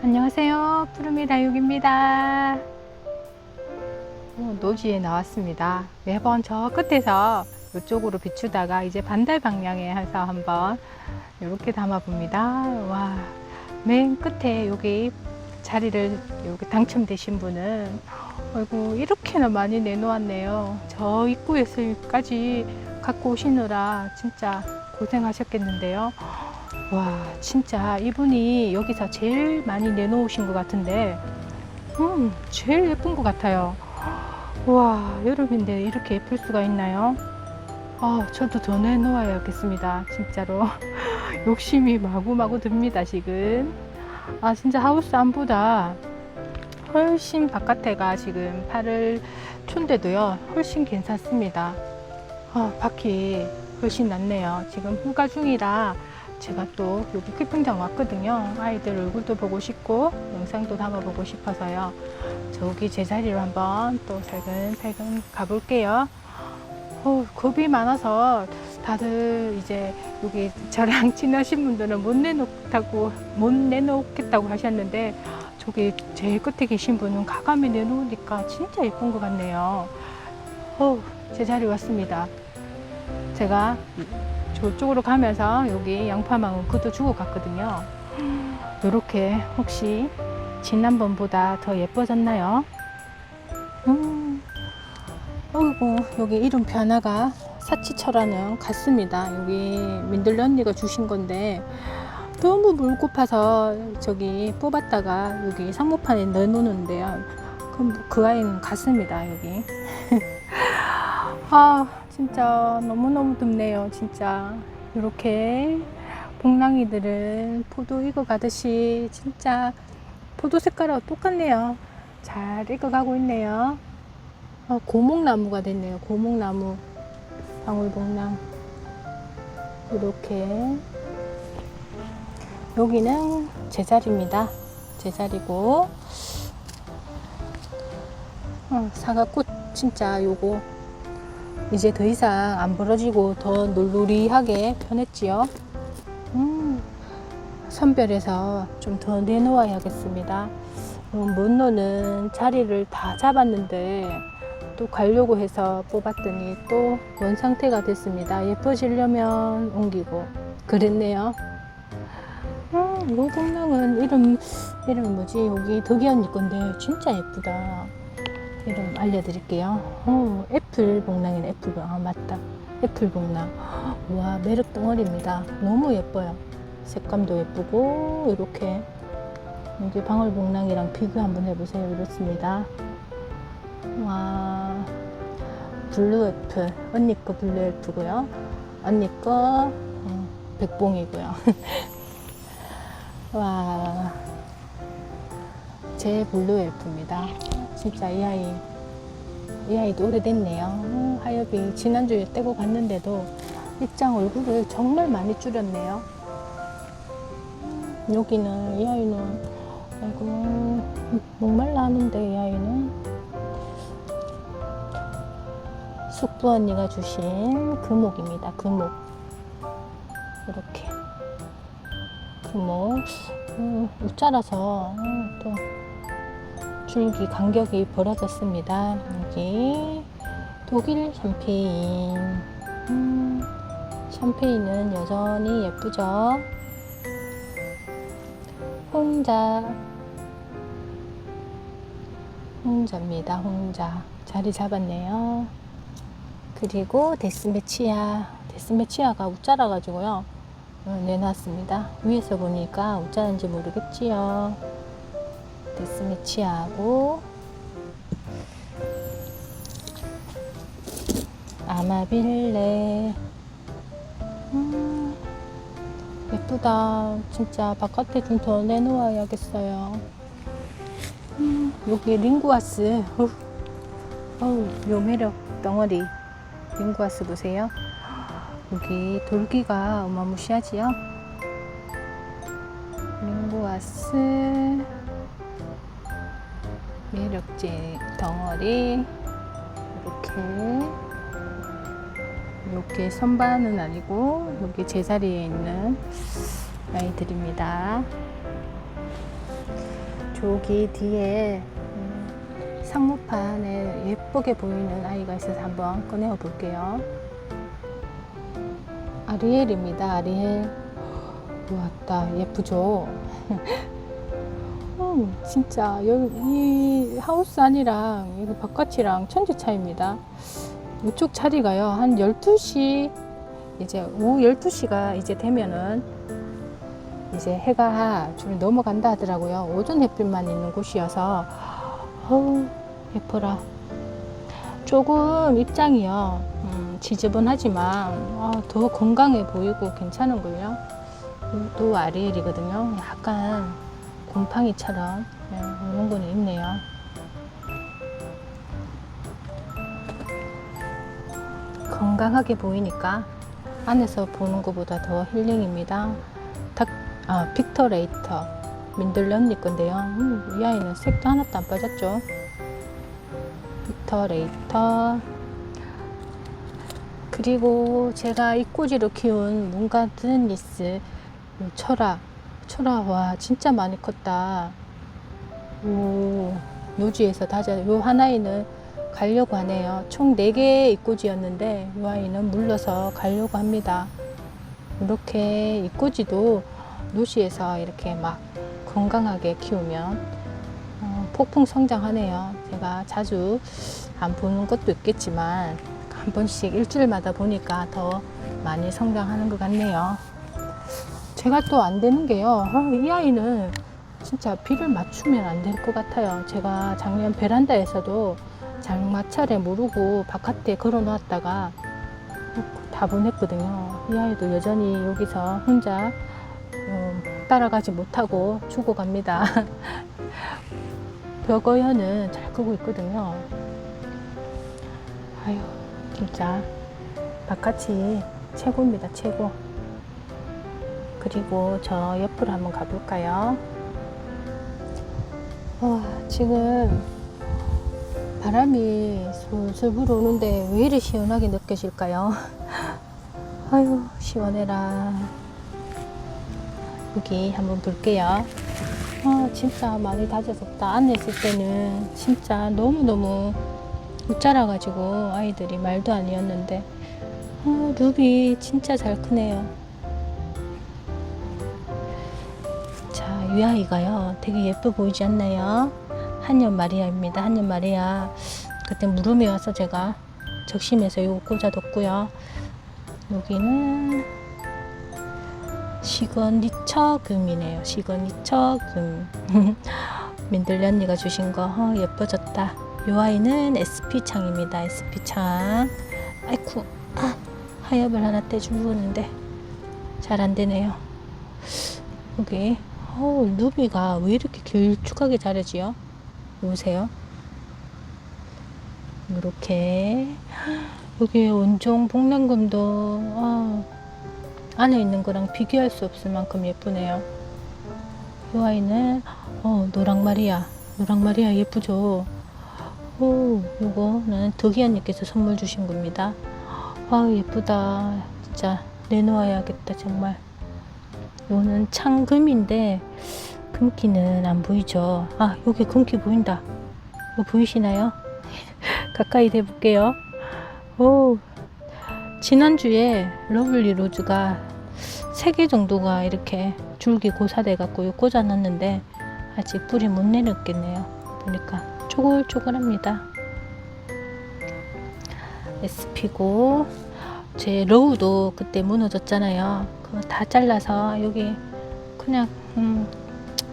안녕하세요. 푸르미 다육입니다. 어, 노지에 나왔습니다. 매번 저 끝에서 이쪽으로 비추다가 이제 반대 방향에 해서 한번 이렇게 담아 봅니다. 와, 맨 끝에 여기 자리를 여기 당첨되신 분은 아이고 이렇게나 많이 내놓았네요. 저 입구에서까지 갖고 오시느라 진짜 고생하셨겠는데요. 와, 진짜 이분이 여기서 제일 많이 내놓으신 것 같은데, 음, 제일 예쁜 것 같아요. 와, 여름인데 이렇게 예쁠 수가 있나요? 아, 저도 더 내놓아야겠습니다. 진짜로. 욕심이 마구마구 듭니다, 지금. 아, 진짜 하우스 안보다 훨씬 바깥에가 지금 8월 초인데도요, 훨씬 괜찮습니다. 아, 밖이 훨씬 낫네요. 지금 휴가 중이라 제가 또 여기 키핑장 왔거든요. 아이들 얼굴도 보고 싶고 영상도 담아보고 싶어서요. 저기 제자리로 한번 또 살근살근 가볼게요. 어, 겁이 많아서 다들 이제 여기 저랑 친하신 분들은 못 내놓다고 못 내놓겠다고 하셨는데 저기 제일 끝에 계신 분은 가감히 내놓으니까 진짜 예쁜 것 같네요. 어, 제자리 왔습니다. 제가 저쪽으로 가면서 여기 양파망은 그도 주고 갔거든요. 이렇게 혹시 지난번보다 더 예뻐졌나요? 음, 어이구 여기 이름 변화가 사치처라는 같습니다. 여기 민들레 언니가 주신 건데 너무 물고파서 저기 뽑았다가 여기 상모판에 넣어놓는데요. 그럼 그 아이는 같습니다. 여기. 아 진짜 너무너무 덥네요 진짜. 이렇게 복랑이들은 포도 익어가듯이 진짜 포도 색깔하고 똑같네요. 잘 익어가고 있네요. 어, 고목나무가 됐네요. 고목나무 방울복랑. 이렇게. 여기는 제자리입니다. 제자리고. 어, 사과꽃 진짜 요거 이제 더 이상 안 벌어지고 더 놀놀이하게 변했지요. 음, 선별해서 좀 더 내놓아야겠습니다. 음, 문노는 자리를 다 잡았는데 또 가려고 해서 뽑았더니 또 원 상태가 됐습니다. 예뻐지려면 옮기고 그랬네요. 음, 요 공룡은 이름 이름 뭐지? 여기 덕이 언니 건데 진짜 예쁘다. 이름 알려드릴게요. 어, 애플 복랑이네, 애플 복랑. 아, 맞다. 애플 복랑. 와, 매력 덩어리입니다. 너무 예뻐요. 색감도 예쁘고, 이렇게. 여기 방울 복랑이랑 비교 한번 해보세요. 이렇습니다. 와, 블루 애플. 언니 거 블루 애플고요. 언니 거 어, 백봉이고요. 와, 제 블루 엘프입니다. 진짜 이 아이, 이 아이도 오래됐네요. 어, 하엽이 지난주에 떼고 갔는데도 입장 얼굴을 정말 많이 줄였네요. 음, 여기는, 이 아이는, 아이고, 목말라 하는데, 이 아이는. 숙부 언니가 주신 금옥입니다. 금옥. 이렇게. 금옥. 음, 웃자라서, 음, 또, 줄기 간격이 벌어졌습니다. 여기 독일 샴페인. 음, 샴페인은 여전히 예쁘죠. 홍자. 홍자입니다. 홍자. 자리 잡았네요. 그리고 데스메치아. 데스메치아가 웃자라 가지고요. 어, 내놨습니다. 위에서 보니까 웃자인지 모르겠지요. 데스매치하고 아마빌레. 음, 예쁘다. 진짜 바깥에 좀 더 내놓아야겠어요. 음, 여기 링구아스. 어우, 요 매력 덩어리 링구아스 보세요. 여기 돌기가 어마무시하지요. 링구아스 매력제 덩어리 이렇게 이렇게 선반은 아니고 여기 제자리에 있는 아이들입니다. 저기 뒤에 음, 상무판에 예쁘게 보이는 아이가 있어서 한번 꺼내어 볼게요. 아리엘입니다. 아리엘. 왔다 예쁘죠? 음, 진짜 여기 이 하우스 안이랑 여기 바깥이랑 천지 차이입니다. 이쪽 자리가요 한 12시 이제 오후 12시가 이제 되면은 이제 해가 좀 넘어간다 하더라고요. 오전 햇빛만 있는 곳이어서 어우 예뻐라. 조금 입장이요 음, 지저분하지만 아, 더 건강해 보이고 괜찮은걸요. 또 아리엘이거든요. 약간 곰팡이처럼 네, 이런 거는 있네요. 건강하게 보이니까 안에서 보는 것보다 더 힐링입니다. 닥, 아, 빅터 레이터 민들레 언니 건데요. 음, 이 아이는 색도 하나도 안 빠졌죠. 빅터 레이터 그리고 제가 입꼬지로 키운 요 철아 철아 와 진짜 많이 컸다. 오 노지에서 다져 요 하나에는 가려고 하네요. 총 4개의 입꼬지였는데 이 아이는 물러서 가려고 합니다. 이렇게 입꼬지도 노시에서 이렇게 막 건강하게 키우면 어, 폭풍 성장하네요. 제가 자주 안 보는 것도 있겠지만 한 번씩 일주일마다 보니까 더 많이 성장하는 것 같네요. 제가 또 안 되는 게요. 어, 이 아이는 진짜 비를 맞추면 안 될 것 같아요. 제가 작년 베란다에서도 장마철에 모르고 바깥에 걸어 놓았다가 다 보냈거든요. 이 아이도 여전히 여기서 혼자 음, 따라가지 못하고 죽어갑니다. 벽어연은 잘 크고 있거든요. 아유, 진짜 바깥이 최고입니다, 최고. 그리고 저 옆으로 한번 가볼까요? 와, 지금 바람이 솔솔 불어오는데 왜 이리 시원하게 느껴질까요? 아유, 시원해라. 여기 한번 볼게요. 아, 진짜 많이 다져졌다. 안에 있을 때는 진짜 너무너무 못 자라가지고 아이들이 말도 아니었는데, 아, 루비 진짜 잘 크네요. 이 아이가요. 되게 예뻐 보이지 않나요? 한년 마리아입니다. 한년 마리아. 그때 물음이 와서 제가 적심해서 이거 꽂아뒀고요. 여기는 시그니처 금이네요. 시그니처 금. 민들레 언니가 주신 거 어, 예뻐졌다. 이 아이는 SP 창입니다. SP 창. 아이쿠, 아, 하엽을 하나 떼주는데 잘 안 되네요. 여기 어, 루비가 왜 이렇게 길쭉하게 자라지요? 보세요. 이렇게 여기 온종 복랑금도 아, 안에 있는 거랑 비교할 수 없을 만큼 예쁘네요. 이 아이는 어, 노랑마리아 노랑마리아 예쁘죠? 오, 요거 나는 덕이언니께서 선물 주신 겁니다. 아 예쁘다. 진짜 내놓아야겠다 정말. 요는 창금인데 금기는 안 보이죠? 아, 여기 금기 보인다. 이거 보이시나요? 가까이 대볼게요. 오, 지난주에 러블리 로즈가 3개 정도가 이렇게 줄기 고사돼 갖고 꽂아놨는데 아직 뿌리 못 내렸겠네요. 보니까 쪼글쪼글합니다. SP고 제 러우도 그때 무너졌잖아요. 그거 다 잘라서 여기 그냥 음,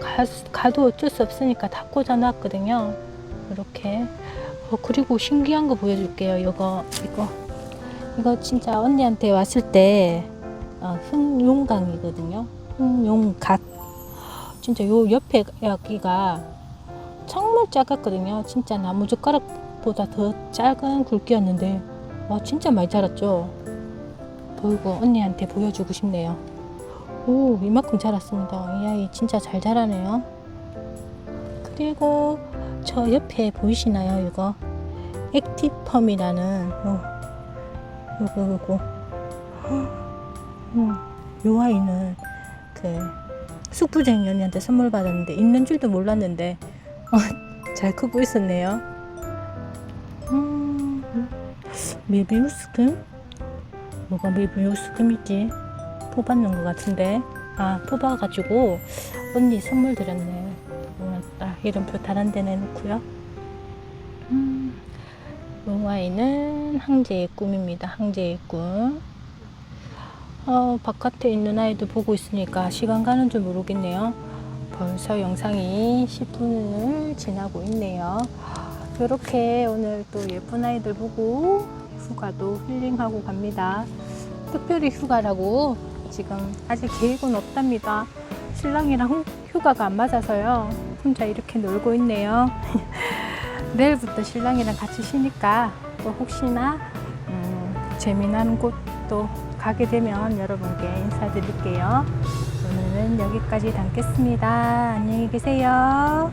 가, 가도 어쩔 수 없으니까 다 꽂아 놨거든요. 이렇게. 어, 그리고 신기한 거 보여줄게요. 이거, 이거. 이거 진짜 언니한테 왔을 때, 어, 흑용강이거든요. 흑용각. 진짜 요 옆에 여기가 정말 작았거든요. 진짜 나무젓가락보다 더 작은 굵기였는데, 와, 진짜 많이 자랐죠? 보이고 언니한테 보여주고 싶네요. 오, 이만큼 자랐습니다. 이 아이 진짜 잘 자라네요. 그리고 저 옆에 보이시나요? 이거 액티펌이라는 어, 요거 요거 음, 요 아이는 그 숙부쟁이 언니한테 선물 받았는데 있는 줄도 몰랐는데 어, 잘 크고 있었네요. 메비우스금? 뭐가 메비우스금이지? 뽑았는 것 같은데 아 뽑아가지고 언니 선물 드렸네. 딱 이름표 다른 데 내놓고요. 음, 이 아이는 항제의 꿈입니다. 항제의 꿈. 어, 바깥에 있는 아이들 보고 있으니까 시간 가는 줄 모르겠네요. 벌써 영상이 10분을 지나고 있네요. 이렇게 오늘 또 예쁜 아이들 보고 휴가도 힐링하고 갑니다. 특별히 휴가라고 지금 아직 계획은 없답니다. 신랑이랑 휴- 휴가가 안 맞아서요. 혼자 이렇게 놀고 있네요. 내일부터 신랑이랑 같이 쉬니까 또 혹시나 음, 재미난 곳도 가게 되면 여러분께 인사드릴게요. 오늘은 여기까지 담겠습니다. 안녕히 계세요.